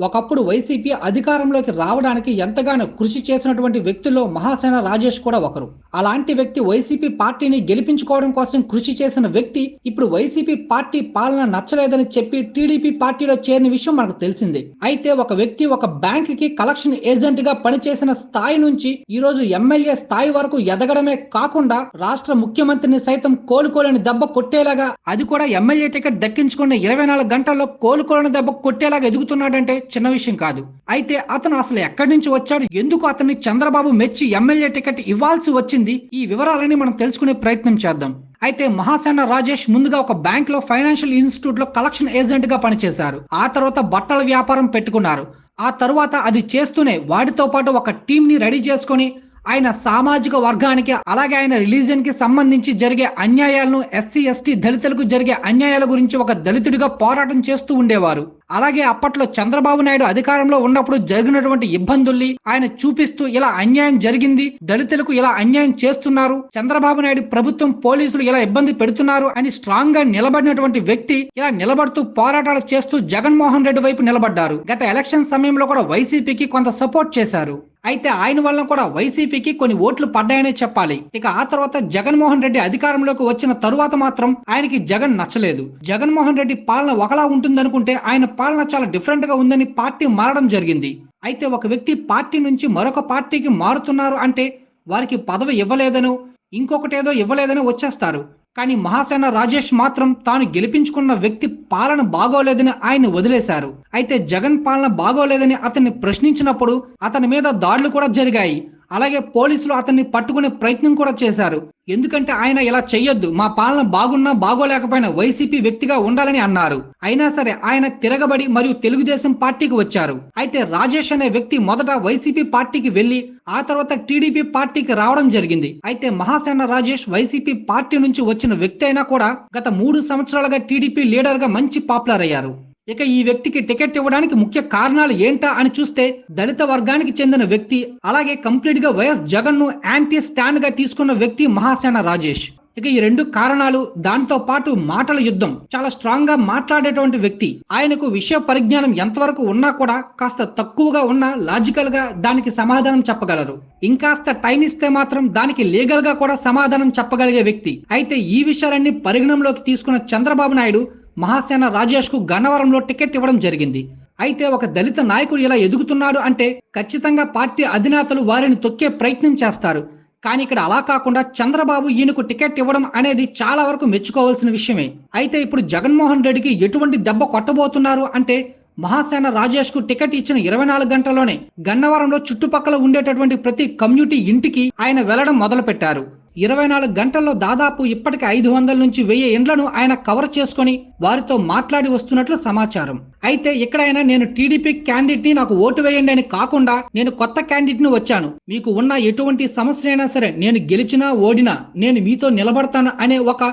ఒకప్పుడు వైసీపీ అధికారంలోకి రావడానికి ఎంతగానో కృషి చేసినటువంటి వ్యక్తుల్లో మహాసేన రాజేష్ కూడా ఒకరు. అలాంటి వ్యక్తి వైసీపీ పార్టీని గెలిపించుకోవడం కోసం కృషి చేసిన వ్యక్తి ఇప్పుడు వైసీపీ పార్టీ పాలన నచ్చలేదని చెప్పి టీడీపీ పార్టీలో చేరిన విషయం మనకు తెలిసింది. అయితే ఒక వ్యక్తి ఒక బ్యాంక్కి కలెక్షన్ ఏజెంట్గా పనిచేసిన స్థాయి నుంచి ఈ రోజు ఎమ్మెల్యే స్థాయి వరకు ఎదగడమే కాకుండా రాష్ట్ర ముఖ్యమంత్రిని సైతం కోలుకోలేని దెబ్బ కొట్టేలాగా అది కూడా ఎమ్మెల్యే టికెట్ దక్కించుకున్న ఇరవై నాలుగు గంటల్లో కోలుకోలేని దెబ్బ కొట్టేలాగా ఎదుగుతున్నాడంటే చిన్న విషయం కాదు. అయితే అతను అసలు ఎక్కడి నుంచి వచ్చాడు? ఎందుకు అతన్ని చంద్రబాబు మెచ్చి ఎమ్మెల్యే టికెట్ ఇవ్వాల్సి వచ్చింది? ఈ వివరాలని మనం తెలుసుకునే ప్రయత్నం చేద్దాం. అయితే మహాసేన రాజేష్ ముందుగా ఒక బ్యాంక్లో ఫైనాన్షియల్ ఇన్స్టిట్యూట్లో కలెక్షన్ ఏజెంట్గా పనిచేశారు. ఆ తర్వాత బట్టల వ్యాపారం పెట్టుకున్నారు. ఆ తర్వాత అది చేస్తూనే వాటితో పాటు ఒక టీం ని రెడీ చేసుకొని ఆయన సామాజిక వర్గానికి అలాగే ఆయన రిలీజియన్కి సంబంధించి జరిగే అన్యాయాలను ఎస్సీ ఎస్టీ దళితులకు జరిగే అన్యాయాల గురించి ఒక దళితుడిగా పోరాటం చేస్తూ ఉండేవారు. అలాగే అప్పట్లో చంద్రబాబు నాయుడు అధికారంలో ఉన్నప్పుడు జరిగినటువంటి ఇబ్బందుల్ని ఆయన చూపిస్తూ ఇలా అన్యాయం జరిగింది దళితులకు ఇలా అన్యాయం చేస్తున్నారు చంద్రబాబు నాయుడు ప్రభుత్వం పోలీసులు ఇలా ఇబ్బంది పెడుతున్నారు అని స్ట్రాంగ్గా నిలబడినటువంటి వ్యక్తి ఇలా నిలబడుతూ పోరాటాలు చేస్తూ జగన్మోహన్ రెడ్డి వైపు నిలబడ్డారు. గత ఎలక్షన్ సమయంలో కూడా వైసీపీకి కొంత సపోర్ట్ చేశారు. అయితే ఆయన వల్ల కూడా వైసీపీకి కొన్ని ఓట్లు పడ్డాయనే చెప్పాలి. ఇక ఆ తర్వాత జగన్మోహన్ రెడ్డి అధికారంలోకి వచ్చిన తరువాత మాత్రం ఆయనకి జగన్ నచ్చలేదు. జగన్మోహన్ రెడ్డి పాలన ఒకలా ఉంటుందనుకుంటే ఆయన పాలన చాలా డిఫరెంట్గా ఉందని పార్టీ మారడం జరిగింది. అయితే ఒక వ్యక్తి పార్టీ నుంచి మరొక పార్టీకి మారుతున్నారు అంటే వారికి పదవి ఇవ్వలేదనో ఇంకొకటేదో ఇవ్వలేదని వచ్చేస్తారు. కానీ మహాసేన రాజేష్ మాత్రం తాను గెలిపించుకున్న వ్యక్తి పాలన బాగోలేదని ఆయన వదిలేశారు. అయితే జగన్ పాలన బాగోలేదని అతన్ని ప్రశ్నించినప్పుడు అతని మీద దాడులు కూడా జరిగాయి. అలాగే పోలీసులు అతన్ని పట్టుకునే ప్రయత్నం కూడా చేశారు. ఎందుకంటే ఆయన ఇలా చెయ్యొద్దు. మా పాలన బాగున్నా బాగోలేకపోయినా వైసీపీ వ్యక్తిగా ఉండాలని అన్నారు. అయినా సరే ఆయన తిరగబడి మరియు తెలుగుదేశం పార్టీకి వచ్చారు. అయితే రాజేష్ అనే వ్యక్తి మొదట వైసీపీ పార్టీకి వెళ్ళి ఆ తర్వాత టీడీపీ పార్టీకి రావడం జరిగింది. అయితే మహాసేన రాజేష్ వైసీపీ పార్టీ నుంచి వచ్చిన వ్యక్తి అయినా కూడా గత మూడు సంవత్సరాలుగా టీడీపీ లీడర్గా మంచి పాపులర్ అయ్యారు. ఇక ఈ వ్యక్తికి టికెట్ ఇవ్వడానికి ముఖ్య కారణాలు ఏంటా అని చూస్తే దళిత వర్గానికి చెందిన వ్యక్తి అలాగే కంప్లీట్గా వైఎస్ జగన్ను యాంటీ స్టాండ్గా తీసుకున్న వ్యక్తి మహాసేన రాజేష్. ఇక ఈ రెండు కారణాలు దాంతో పాటు మాటల యుద్ధం. చాలా స్ట్రాంగ్గా మాట్లాడేటువంటి వ్యక్తి. ఆయనకు విషయ పరిజ్ఞానం ఎంతవరకు ఉన్నా కూడా కాస్త తక్కువగా ఉన్నా లాజికల్గా దానికి సమాధానం చెప్పగలరు. ఇంకాస్త టైం ఇస్తే మాత్రం దానికి లీగల్గా కూడా సమాధానం చెప్పగలిగే వ్యక్తి. అయితే ఈ విషయాలన్నీ పరిగణంలోకి తీసుకున్న చంద్రబాబు నాయుడు మహాసేన రాజేష్కు గన్నవరంలో టికెట్ ఇవ్వడం జరిగింది. అయితే ఒక దళిత నాయకుడు ఇలా ఎదుగుతున్నాడు అంటే ఖచ్చితంగా పార్టీ అధినేతలు వారిని తొక్కే ప్రయత్నం చేస్తారు. కానీ ఇక్కడ అలా కాకుండా చంద్రబాబు ఈయనకు టికెట్ ఇవ్వడం అనేది చాలా వరకు మెచ్చుకోవాల్సిన విషయమే. అయితే ఇప్పుడు జగన్మోహన్ రెడ్డికి ఎటువంటి దెబ్బ కొట్టబోతున్నారు అంటే మహాసేన రాజేష్కు టికెట్ ఇచ్చిన ఇరవై నాలుగు గంటల్లోనే గన్నవరంలో చుట్టుపక్కల ఉండేటటువంటి ప్రతి కమ్యూనిటీ ఇంటికి ఆయన వెళ్ళడం మొదలుపెట్టారు. ఇరవై నాలుగు గంటల్లో దాదాపు ఇప్పటికి ఐదు వందల నుంచి వెయ్యి ఇండ్లను ఆయన కవర్ చేసుకొని వారితో మాట్లాడి వస్తున్నట్లు సమాచారం. అయితే ఇక్కడైనా నేను టీడీపీ క్యాండిడేట్ని నాకు ఓటు వేయండి అని కాకుండా నేను కొత్త క్యాండిడేట్ని వచ్చాను. మీకు ఉన్న ఎటువంటి సమస్య అయినా సరే నేను గెలిచినా ఓడినా నేను మీతో నిలబడతాను అనే ఒక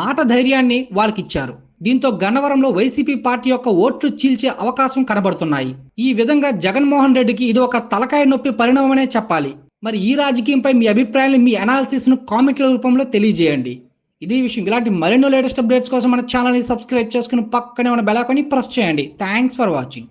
మాట ధైర్యాన్ని వాళ్ళకి ఇచ్చారు దీంతో గన్నవరంలో వైసీపీ పార్టీ యొక్క ఓట్లు చీల్చే అవకాశం కనబడుతున్నాయి. ఈ విధంగా జగన్మోహన్ రెడ్డికి ఇది ఒక తలకాయ నొప్పి పరిణామమనే చెప్పాలి. మరి ఈ రాజకీయంపై మీ అభిప్రాయాన్ని మీ అనాలిసిస్ను కామెంట్ల రూపంలో తెలియజేయండి. ఇదే విషయం. ఇలాంటి మరెన్నో లేటెస్ట్ అప్డేట్స్ కోసం మన ఛానల్ని సబ్స్క్రైబ్ చేసుకుని పక్కనే ఉన్న బెలాకొని ప్రెస్ చేయండి. Thanks for watching